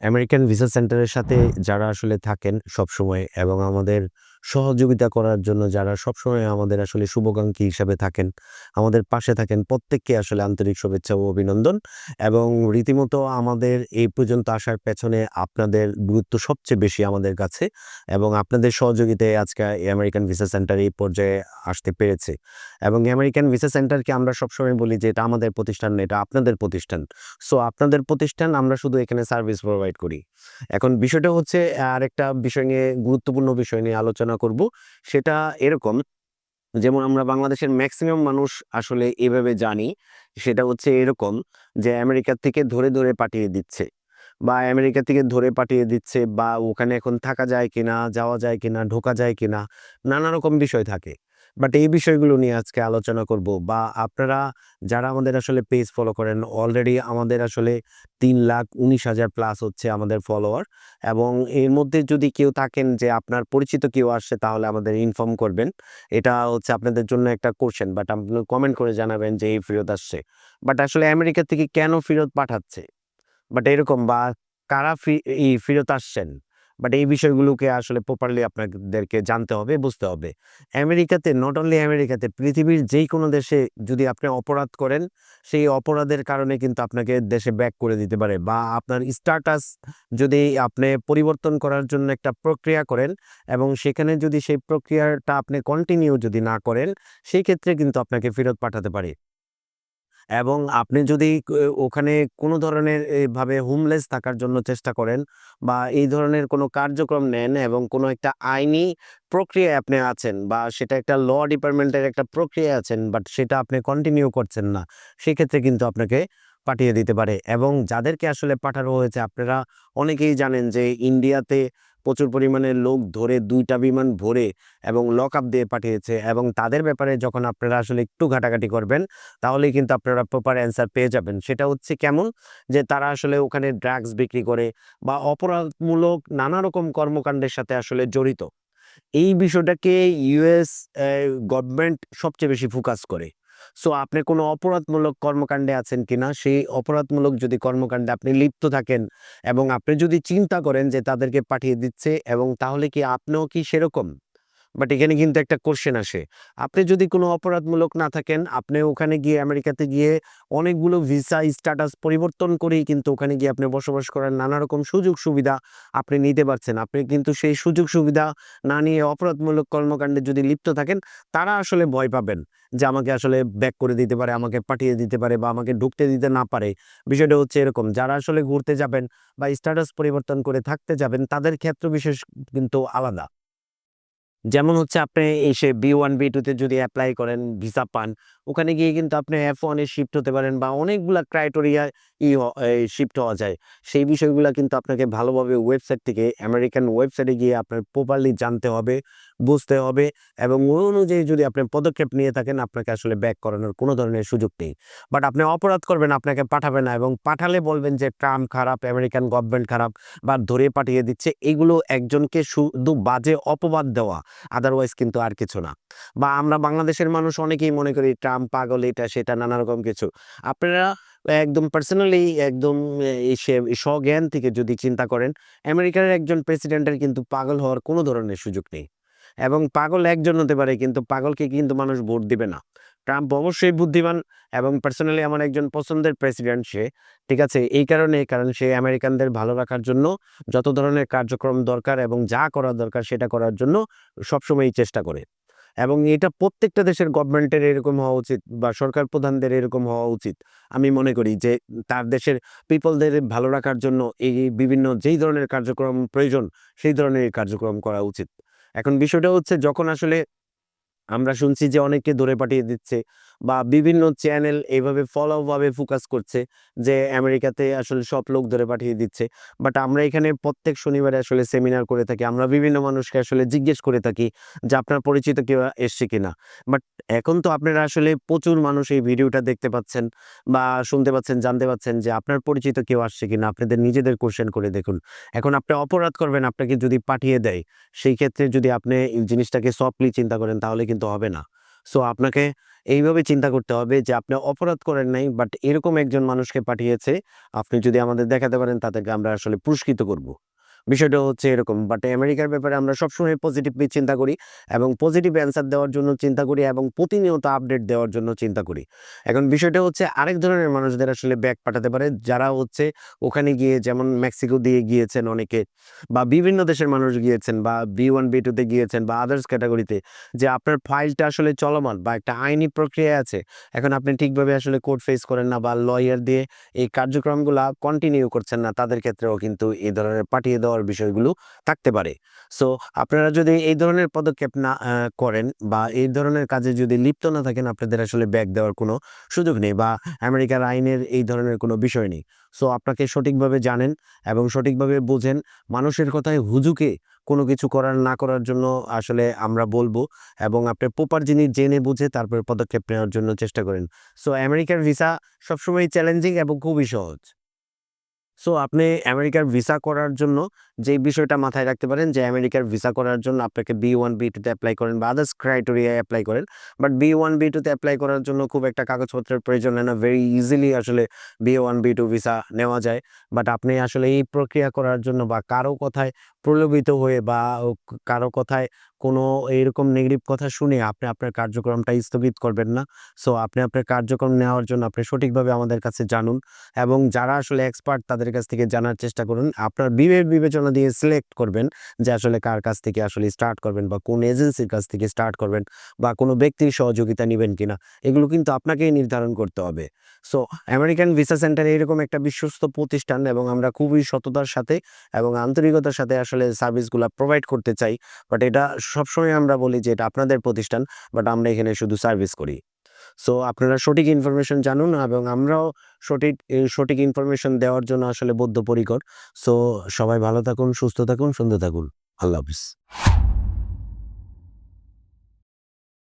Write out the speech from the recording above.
American visa সেন্টারের সাথে যারা আসলে থাকেন সবসময় এবং আমাদের সহযোগিতা করার জন্য যারা সবসময় আমাদের আসলে শুভাকাঙ্ক্ষী হিসাবে থাকেন, আমাদের পাশে থাকেন প্রত্যেককে আসলে আন্তরিক শুভেচ্ছা ও অভিনন্দন এবং রীতিমতো আমাদের এই পর্যন্ত আসার পেছনে আপনাদের গুরুত্ব সবচেয়ে বেশি আমাদের কাছে এবং আপনাদের সহযোগিতায় আজকে আমেরিকান ভিসা সেন্টার এই পর্যায়ে আসতে পেরেছে এবং আমেরিকান ভিসা সেন্টারকে আমরা সবসময় বলি যে এটা আমাদের প্রতিষ্ঠান না, এটা আপনাদের প্রতিষ্ঠান। সো আপনাদের প্রতিষ্ঠান আমরা শুধু এখানে সার্ভিস প্রোভাইড করি। এখন বিষয়টা হচ্ছে আরেকটা বিষয় নিয়ে গুরুত্বপূর্ণ বিষয় নিয়ে আলোচনা করব। সেটা এরকম যেমন আমরা বাংলাদেশের ম্যাক্সিমাম মানুষ আসলে এভাবে জানি। সেটা হচ্ছে এরকম যে আমেরিকা থেকে ধরে, ধরে পাঠিয়ে দিচ্ছে বা আমেরিকা থেকে ধরে পাঠিয়ে দিচ্ছে বা ওখানে এখন থাকা যায় কিনা, যাওয়া যায় কিনা, ঢোকা যায় কিনা নানা রকম বিষয় থাকে। বাট এই বিষয়গুলো নিয়ে আজকে আলোচনা করব বা আপনারা যারা আমাদের আসলে পেজ ফলো করেন অলরেডি আমাদের আসলে ৩,১৯,০০০ প্লাস হচ্ছে আমাদের ফলোয়ার এবং এর মধ্যে যদি কেউ থাকেন যে আপনার পরিচিত কেউ আসছে তাহলে আমাদের ইনফর্ম করবেন। এটা হচ্ছে আপনাদের জন্য একটা কোয়েশ্চেন বাট আপনি কমেন্ট করে জানাবেন যে এই ফেরত আসছে। বাট আসলে আমেরিকা থেকে কেন ফেরত পাঠাচ্ছে? বাট এরকম বা কারা ফি ফেরত আসছেন? বাট এই বিষয়গুলোকে আসলে প্রপারলি আপনাদেরকে জানতে হবে, বুঝতে হবে। আমেরিকাতে নট অনলি আমেরিকাতে পৃথিবীর যেইকোনো দেশে যদি আপনি অপরাধ করেন, সেই অপরাধের কারণে কিন্তু আপনাকে দেশে ব্যাক করে দিতে পারে বা আপনার স্ট্যাটাস যদি আপনি পরিবর্তন করার জন্য একটা প্রক্রিয়া করেন এবং সেখানে যদি সেই প্রক্রিয়াটা আপনি কন্টিনিউ যদি না করেন, সেই ক্ষেত্রে কিন্তু আপনাকে ফেরত পাঠাতে পারে। এবং আপনি যদি ওখানে কোনো ধরনের এভাবে হোমলেস থাকার জন্য চেষ্টা করেন বা এই ধরনের কোনো কার্যক্রম নেন এবং কোনো একটা আইনি প্রক্রিয়ায় আপনি আছেন বা সেটা একটা ল ডিপার্টমেন্টের একটা প্রক্রিয়া আছেন বাট সেটা আপনি কন্টিনিউ করছেন না, সেক্ষেত্রে কিন্তু আপনাকে পাঠিয়ে দিতে পারে। এবং যাদেরকে আসলে পাঠানো হয়েছে আপনারা অনেকেই জানেন যে ইন্ডিয়াতে প্রচুর পরিমাণে লোক ধরে দুইটা বিমান ভরে এবং লক আপ দিয়ে পাঠিয়েছে এবং তাদের ব্যাপারে যখন আপনারা আসলে একটু ঘাটাঘাটি করবেন, তাহলেই কিন্তু আপনারা প্রপার অ্যান্সার পেয়ে যাবেন। সেটা হচ্ছে কেমন? যে তারা আসলে ওখানে ড্রাগস বিক্রি করে বা অপরাধমূলক নানা রকম কর্মকাণ্ডের সাথে আসলে জড়িত। এই বিষয়টাকে ইউএস গভর্নমেন্ট সবচেয়ে বেশি ফোকাস করে। সো আপনি কোনো অপরাধমূলক কর্মকাণ্ডে আছেন কিনা, সেই অপরাধমূলক যদি কর্মকাণ্ডে আপনি লিপ্ত থাকেন এবং আপনি যদি চিন্তা করেন যে তাদেরকে পাঠিয়ে দিচ্ছে এবং তাহলে কি আপনিও কি সেরকম? বাট এখানে কিন্তু একটা কোশ্চেন আসে। আপনি যদি কোনো অপরাধমূলক না থাকেন, আপনি ওখানে গিয়ে আমেরিকাতে গিয়ে অনেকগুলো ভিসা স্ট্যাটাস পরিবর্তন করেই কিন্তু ওখানে গিয়ে আপনি বসবাস করার নানা রকম সুযোগ সুবিধা আপনি নিতে পারছেন। আপনি কিন্তু সেই সুযোগ সুবিধা না নিয়ে অপরাধমূলক কর্মকাণ্ডে যদি লিপ্ত থাকেন, তারা আসলে ভয় পাবেন যে আমাকে আসলে ব্যাক করে দিতে পারে, আমাকে পাঠিয়ে দিতে পারে বা আমাকে ঢুকতে দিতে না পারে। বিষয়টা হচ্ছে এরকম। যারা আসলে ঘুরতে যাবেন বা স্ট্যাটাস পরিবর্তন করে থাকতে যাবেন, তাদের ক্ষেত্র বিশেষ কিন্তু আলাদা। যেমন হচ্ছে আপনি এসে B1, B2 তে যদি অ্যাপ্লাই করেন, ভিসা পান, ওখানে গিয়ে কিন্তু আপনি এফ ওয়ানে শিফট হতে পারেন বা অনেকগুলা ক্রাইটেরিয়া ই শিফট হওয়া যায়। সেই বিষয়গুলো কিন্তু আপনাকে ভালোভাবে ওয়েবসাইট থেকে আমেরিকান ওয়েবসাইটে গিয়ে আপনার প্রপারলি জানতে হবে, বুঝতে হবে এবং ওই অনুযায়ী যদি আপনি পদক্ষেপ নিয়ে থাকেন, আপনাকে আসলে ব্যাক করানোর কোনো ধরনের সুযোগ নেই। বাট আপনি অপরাধ করবেন, আপনাকে পাঠাবে না এবং পাঠালে বলবেন যে ট্রাম্প খারাপ, আমেরিকান গভর্নমেন্ট খারাপ বা ধরে পাঠিয়ে দিচ্ছে। এগুলো একজনকে শুধু বাজে অপবাদ দেওয়া, আদারওয়াইজ কিন্তু আর কিছু না। বা আমরা বাংলাদেশের মানুষ অনেকেই মনে করি ট্রাম্প পাগল, এটা সেটা নানা রকম কিছু। আপনারা একদম পার্সোনালি একদম সে স্বজ্ঞান থেকে যদি চিন্তা করেন, আমেরিকার একজন প্রেসিডেন্টের কিন্তু পাগল হওয়ার কোনো ধরনের সুযোগ নেই। এবং পাগল একজন হতে পারে কিন্তু পাগলকে কিন্তু মানুষ ভোট দিবে না। ট্রাম্প অবশ্যই বুদ্ধিমান এবং পার্সোনালি আমার একজন পছন্দের প্রেসিডেন্ট সে। ঠিক আছে? এই কারণে কারণ সে আমেরিকানদের ভালো রাখার জন্য যত ধরনের কার্যক্রম দরকার এবং যা করা দরকার সেটা করার জন্য সবসময়ই চেষ্টা করে। এবং এটা প্রত্যেকটা দেশের গভর্নমেন্টের এরকম হওয়া উচিত বা সরকার প্রধানদের এরকম হওয়া উচিত। আমি মনে করি যে তার দেশের পিপলদের ভালো রাখার জন্য এই বিভিন্ন যেই ধরনের কার্যক্রম প্রয়োজন, সেই ধরনের কার্যক্রম করা উচিত। এখন বিষয়টা হচ্ছে যখন আসলে আমরা শুনছি যে অনেককে ধরে পাঠিয়ে দিচ্ছে বা বিভিন্ন চ্যানেল এভাবে ফলাওভাবে ফোকাস করছে যে আমেরিকাতে আসলে সব লোক ধরে পাঠিয়ে দিচ্ছে। বাট আমরা এখানে প্রত্যেক শনিবারে আসলে সেমিনার করে থাকি। আমরা বিভিন্ন মানুষকে আসলে জিজ্ঞেস করে থাকি যে আপনার পরিচিত কেউ এসছে কিনা? বাট এখন তো আপনারা আসলে প্রচুর মানুষ এই ভিডিওটা দেখতে পাচ্ছেন বা শুনতে পাচ্ছেন, জানতে পাচ্ছেন যে আপনার পরিচিত কেউ আসছে কিনা? আপনাদের নিজেদের কোয়েশ্চেন করে দেখুন। এখন আপনি অপরাধ করবেন, আপনাকে যদি পাঠিয়ে দেয়, সেই ক্ষেত্রে যদি আপনি এই জিনিসটাকে সফটলি চিন্তা করেন তাহলে কিন্তু হবে না। সো আপনাকে এইভাবে চিন্তা করতে হবে যে আপনি অপরাধ করেন নাই বাট এরকম একজন মানুষকে পাঠিয়েছে, আপনি যদি আমাদের দেখাতে পারেন, তাদেরকে আমরা আসলে পুরস্কৃত করব। বিষয়টা হচ্ছে এরকম। বাট আমেরিকার ব্যাপারে আমরা সবসময় পজিটিভলি চিন্তা করি এবং পজিটিভ অ্যান্সার দেওয়ার জন্য চিন্তা করি এবং প্রতিনিয়ত আপডেট দেওয়ার জন্য চিন্তা করি। এখন বিষয়টা হচ্ছে আরেক ধরনের মানুষদের আসলে ব্যাগ পাঠাতে পারে। যারা হচ্ছে ওখানে গিয়ে যেমন মেক্সিকো দিয়ে গিয়েছেন অনেকে বা বিভিন্ন দেশের মানুষ গিয়েছেন বা বি ওয়ান বি টুতে গিয়েছেন বা আদার্স ক্যাটাগরিতে যে আপনার ফাইলটা আসলে চলমান বা একটা আইনি প্রক্রিয়া আছে। এখন আপনি ঠিকভাবে আসলে কোর্ট ফেস করেন না বা লয়ার দিয়ে এই কার্যক্রমগুলা কন্টিনিউ করছেন না, তাদের ক্ষেত্রেও কিন্তু এই ধরনের পাঠিয়ে দেওয়ার বিষয়গুলো থাকতে পারে। সো আপনারা যদি এই ধরনের পদক্ষেপ না করেন বা এই ধরনের কাজে যদি লিপ্ত না থাকেন, আপনাদের আসলে ব্যাগ দেওয়ার কোনো সুযোগ নেই বা আমেরিকার আইনের এই ধরনের কোনো বিষয় নেই। সো আপনাকে সঠিকভাবে জানেন এবং সঠিকভাবে বোঝেন মানুষের কথায় হুজুকে কোনো কিছু করার, না করার জন্য আসলে আমরা বলব এবং আপনি প্রপার জিনিস জেনে বুঝে তারপর পদক্ষেপ নেওয়ার জন্য চেষ্টা করেন। সো আমেরিকার ভিসা সবসময় চ্যালেঞ্জিং এবং খুবই সহজ। সো আপনি আমেরিকার ভিসা করার জন্য যে বিষয়টা মাথায় রাখতে পারেন যে আমেরিকার ভিসা করার জন্য আপনাকে বি ওয়ান বি টুতে অ্যাপ্লাই করেন বা আদার্স ক্রাইটেরিয়ায় অ্যাপ্লাই করেন। বাট বি ওয়ান বি টুতে অ্যাপ্লাই করার জন্য খুব একটা কাগজপত্রের প্রয়োজন হয় না। ভেরি ইজিলি আসলে B one B two visa নেওয়া যায়। বাট আপনি আসলে এই প্রক্রিয়া করার জন্য বা কারও কথায় প্রলোভিত হয়ে বা কারও কথায় কোনো এইরকম নেগেটিভ কথা শুনে আপনি আপনার কার্যক্রমটা স্থগিত করবেন না। সো আপনি আপনার কার্যক্রম নেওয়ার জন্য আপনি সঠিকভাবে আমাদের কাছে জানুন এবং যারা আসলে এক্সপার্ট তাদের কাছ থেকে জানার চেষ্টা করুন। আপনার বিবেক বিবেচনা দিয়ে সিলেক্ট করবেন যে আসলে কার কাছ থেকে আসলে স্টার্ট করবেন বা কোন এজেন্সির কাছ থেকে স্টার্ট করবেন বা কোনো ব্যক্তির সহযোগিতা নেবেন কিনা, এগুলো কিন্তু আপনাকেই নির্ধারণ করতে হবে। সো আমেরিকান ভিসা সেন্টার এরকম একটা বিশ্বস্ত প্রতিষ্ঠান এবং আমরা খুবই সততার সাথে এবং আন্তরিকতার সাথে আসলে সার্ভিসগুলো প্রোভাইড করতে চাই। বাট এটা সবসময় আমরা বলি যে এটা আপনাদের প্রতিষ্ঠান, বাট আমরা এখানে শুধু সার্ভিস করি। সো আপনারা সঠিক ইনফরমেশন জানুন এবং আমরাও সঠিক সঠিক ইনফরমেশন দেওয়ার জন্য আসলে বদ্ধপরিকর। সো সবাই ভালো থাকুন, সুস্থ থাকুন, সুন্দর থাকুন। আল্লাহ হাফিজ।